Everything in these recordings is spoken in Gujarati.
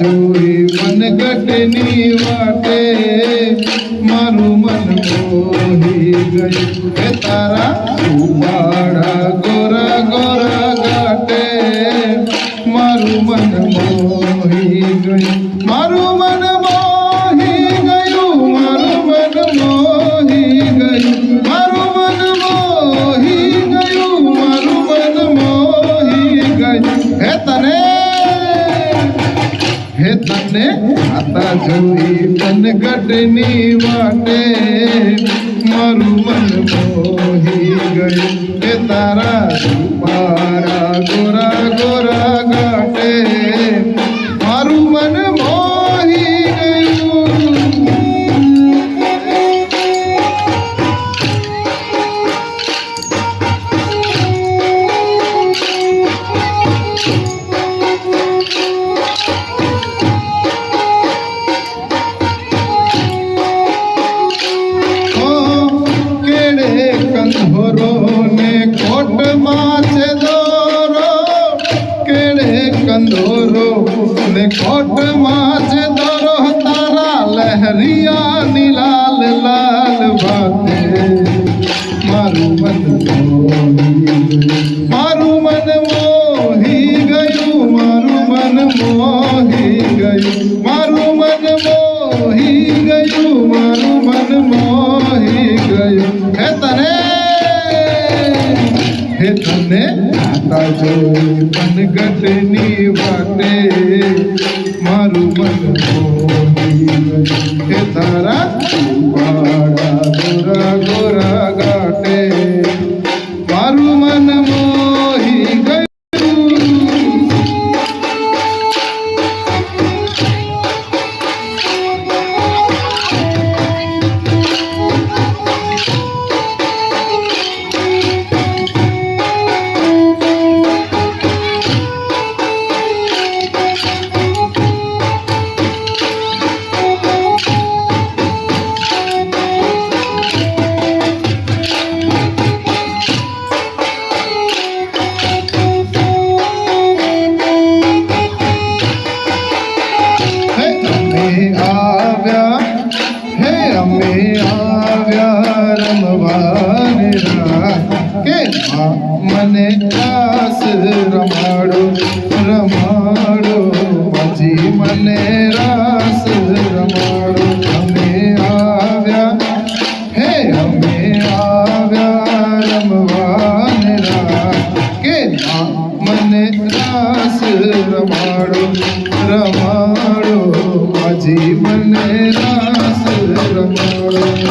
જોઈ મનગટની વાટે મારું મન મોહી ગયું. તારા ઉપાડા આતા જોઈ મનગટની વાટે મારું મન મોહી ગયું. હે તારા પારા ગોરા ગોરા કોટમાં દોરો કેડે કંધોરો ને તારા લહેરિયા ની લાલ મારું મન મારું મન ગયું, મારું મન મોહી ગયું. મારું મન મોહી ગયું. હે તને આતા જોઈ મનગટની મારું મન મોહી રમાડો રમાડો. પછી મને રાસ રમાડો. અમે આવ્યા, હે, અમે આવ્યા રમવાને રાત. કે માં મને રાસ રમાડો રમાડો. માજી મને રાસ રમાડો.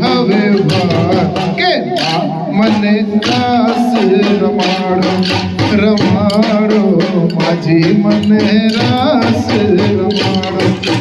હવે વાત કે મને રાસ રમાડો રમાડો. માજી મને રાસ રમાડો.